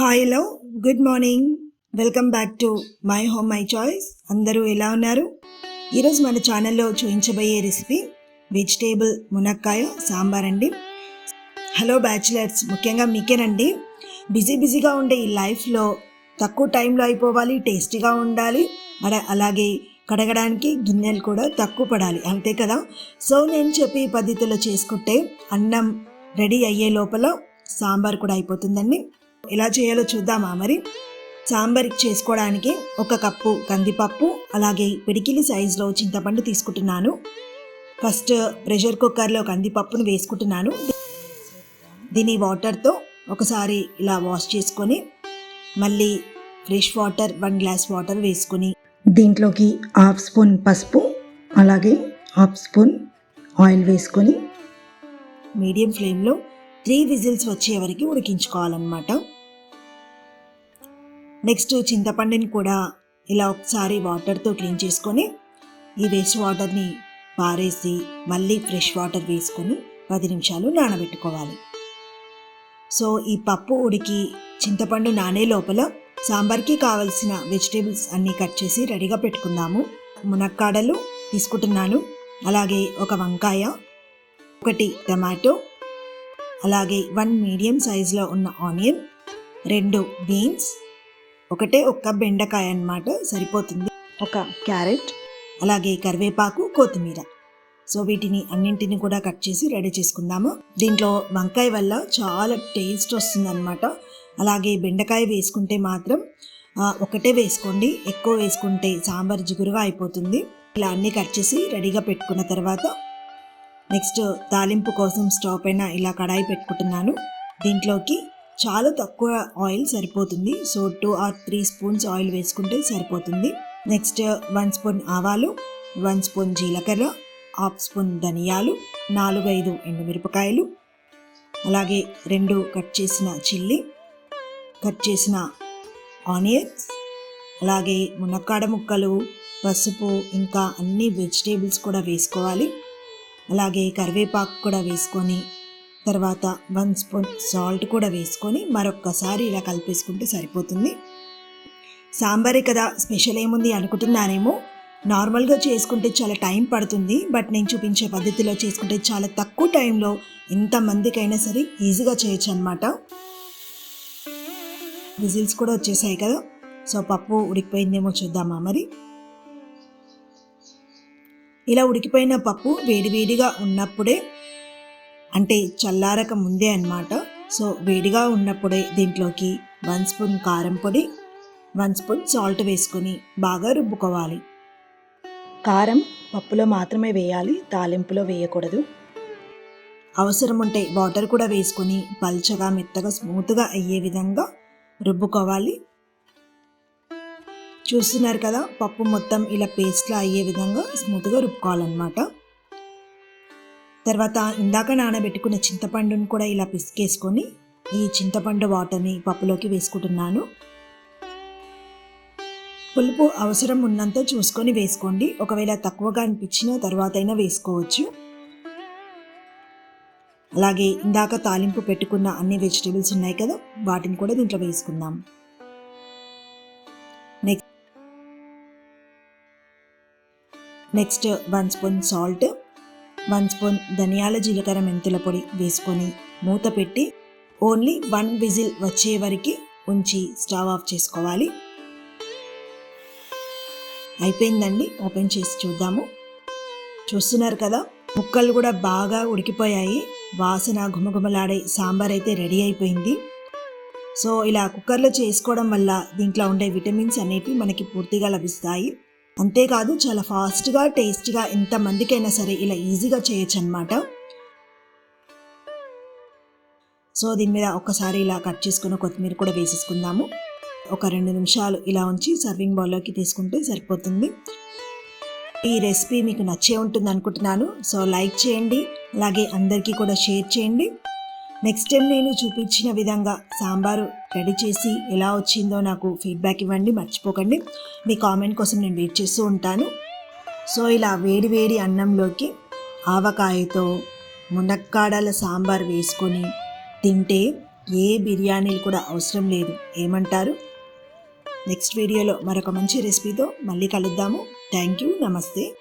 Hi hello good morning welcome back to my home my choice అందరూ ఎలా ఉన్నారు? ఈరోజు మన ఛానల్లో చూపించబోయే రెసిపీ వెజిటేబుల్ మునక్కాయ సాంబార్ అండి. హలో బ్యాచిలర్స్ ముఖ్యంగా మీకేనండి. బిజీ బిజీగా ఉండే ఈ లైఫ్లో తక్కువ టైంలో అయిపోవాలి టేస్టీగా ఉండాలి. అడ అలాగే కడగడానికి గిన్నెలు కూడా తక్కువ పడాలి. అంతే కదా? సో నేను చెప్పి పద్ధతిలో చేసుకుంటే అన్నం రెడీ అయ్యే లోపల సాంబార్ కూడా అయిపోతుందండి. ఎలా చేయాలో చూద్దామా మరి? సాంబార్ చేసుకోవడానికి ఒక కప్పు కందిపప్పు అలాగే పిడికిలి సైజులో చింతపండు తీసుకుంటున్నాను. ఫస్ట్ ప్రెషర్ కుక్కర్లో కందిపప్పును వేసుకుంటున్నాను. దీని వాటర్తో ఒకసారి ఇలా వాష్ చేసుకొని మళ్ళీ fresh water one glass water వేసుకొని దీంట్లోకి హాఫ్ స్పూన్ పసుపు అలాగే హాఫ్ స్పూన్ ఆయిల్ వేసుకొని మీడియం ఫ్లేమ్లో త్రీ విజిల్స్ వచ్చే వరకు ఉడికించుకోవాలన్నమాట. నెక్స్ట్ చింతపండుని కూడా ఇలా ఒకసారి వాటర్తో క్లీన్ చేసుకొని ఈ వేస్ట్ వాటర్ని పారేసి మళ్ళీ ఫ్రెష్ వాటర్ వేసుకొని పది నిమిషాలు నానబెట్టుకోవాలి. సో ఈ పప్పు ఉడికి చింతపండు నానే లోపల సాంబార్కి కావలసిన వెజిటేబుల్స్ అన్నీ కట్ చేసి రెడీగా పెట్టుకుందాము. మునక్కాడలు తీసుకుంటున్నాను. అలాగే ఒక వంకాయ ఒకటి టమాటో అలాగే వన్ మీడియం సైజులో ఉన్న ఆనియన్ రెండు బీన్స్ ఒకటే ఒక్క బెండకాయ అన్నమాట సరిపోతుంది. ఒక క్యారెట్ అలాగే కరివేపాకు కొత్తిమీర. సో వీటిని అన్నింటిని కూడా కట్ చేసి రెడీ చేసుకుందాము. దీంట్లో వంకాయ వల్ల చాలా టేస్ట్ వస్తుందన్నమాట. అలాగే బెండకాయ వేసుకుంటే మాత్రం ఒకటే వేసుకోండి. ఎక్కువ వేసుకుంటే సాంబార్ జిగురుగా అయిపోతుంది. ఇలా అన్నీ కట్ చేసి రెడీగా పెట్టుకున్న తర్వాత నెక్స్ట్ తాలింపు కోసం స్టవ్ పైన ఇలా కడాయి పెట్టుకుంటున్నాను. దీంట్లోకి చాలా తక్కువ ఆయిల్ సరిపోతుంది. So two or three spoons oil వేసుకుంటే సరిపోతుంది. నెక్స్ట్ వన్ స్పూన్ ఆవాలు వన్ స్పూన్ జీలకర్ర హాఫ్ స్పూన్ ధనియాలు నాలుగైదు ఎండుమిరపకాయలు అలాగే రెండు కట్ చేసిన చిల్లీ కట్ చేసిన ఆనియన్స్ అలాగే మునక్కాడ ముక్కలు పసుపు ఇంకా అన్ని వెజిటేబుల్స్ కూడా వేసుకోవాలి. అలాగే కరివేపాకు కూడా వేసుకొని తర్వాత వన్ స్పూన్ సాల్ట్ కూడా వేసుకొని మరొక్కసారి ఇలా కలిపేసుకుంటే సరిపోతుంది. సాంబారే కదా స్పెషల్ ఏముంది అనుకుంటున్నానేమో. నార్మల్గా చేసుకుంటే చాలా టైం పడుతుంది బట్ నేను చూపించే పద్ధతిలో చేసుకుంటే చాలా తక్కువ టైంలో ఎంతమందికైనా సరే ఈజీగా చేయొచ్చు అనమాట విజిల్స్ కూడా వచ్చేసాయి కదా సో పప్పు ఉడికిపోయిందేమో చూద్దామా మరి. ఇలా ఉడికిపోయిన పప్పు వేడివేడిగా ఉన్నప్పుడే అంటే చల్లారక ముందే అనమాట సో వేడిగా ఉన్నప్పుడే దీంట్లోకి వన్ స్పూన్ కారం పొడి వన్ స్పూన్ సాల్ట్ వేసుకొని బాగా రుబ్బుకోవాలి. కారం పప్పులో మాత్రమే వేయాలి తాలింపులో వేయకూడదు. అవసరం ఉంటే వాటర్ కూడా వేసుకొని పల్చగా మెత్తగా స్మూత్గా అయ్యే విధంగా రుబ్బుకోవాలి. చూస్తున్నారు కదా పప్పు మొత్తం ఇలా పేస్ట్లా అయ్యే విధంగా స్మూత్గా రుబ్బుకోవాలన్నమాట. తర్వాత ఇందాక నానబెట్టుకున్న చింతపండును కూడా ఇలా పిసికేసుకొని ఈ చింతపండు వాటర్ని పప్పులోకి వేసుకుంటున్నాను. పులుపు అవసరం ఉన్నంత చూసుకొని వేసుకోండి. ఒకవేళ తక్కువగా అనిపించిన తర్వాత అయినా వేసుకోవచ్చు. అలాగే ఇందాక తాలింపు పెట్టుకున్న అన్ని వెజిటేబుల్స్ ఉన్నాయి కదా వాటిని కూడా దీంట్లో వేసుకుందాం. Next next one spoon salt. One spoon ధనియాల జీలకర్ర మెంతుల పొడి వేసుకొని మూత పెట్టి ఓన్లీ వన్ విజిల్ వచ్చే వరకు ఉంచి స్టవ్ ఆఫ్ చేసుకోవాలి. అయిపోయిందండి. ఓపెన్ చేసి చూద్దాము. చూస్తున్నారు కదా ముక్కలు కూడా బాగా ఉడికిపోయాయి. వాసన గుమగుమలాడే సాంబార్ అయితే రెడీ అయిపోయింది. సో ఇలా కుక్కర్లో చేసుకోవడం వల్ల దీంట్లో ఉండే విటమిన్స్ అనేవి మనకి పూర్తిగా లభిస్తాయి. అంతేకాదు చాలా ఫాస్ట్గా టేస్ట్గా ఎంతమందికైనా సరే ఇలా ఈజీగా చేయొచ్చు అనమాట సో దీని మీద ఒకసారి ఇలా కట్ చేసుకుని కొత్తిమీర కూడా వేసేసుకుందాము. ఒక రెండు నిమిషాలు ఇలా ఉంచి సర్వింగ్ బౌల్లోకి తీసుకుంటే సరిపోతుంది. ఈ రెసిపీ మీకు నచ్చే ఉంటుంది అనుకుంటున్నాను సో లైక్ చేయండి అలాగే అందరికీ కూడా షేర్ చేయండి. నెక్స్ట్ టైం నేను చూపించిన విధంగా సాంబారు రెడీ చేసి ఎలా వచ్చిందో నాకు ఫీడ్బ్యాక్ ఇవ్వండి మర్చిపోకండి. మీ కామెంట్ కోసం నేను వెయిట్ చేస్తూ ఉంటాను. సో ఇలా వేడి వేడి అన్నంలోకి ఆవకాయతో మునక్కాడల సాంబార్ వేసుకొని తింటే ఏ బిర్యానీలు కూడా అవసరం లేదు. ఏమంటారు? నెక్స్ట్ వీడియోలో మరొక మంచి రెసిపీతో మళ్ళీ కలుద్దాము. Thank you. నమస్తే.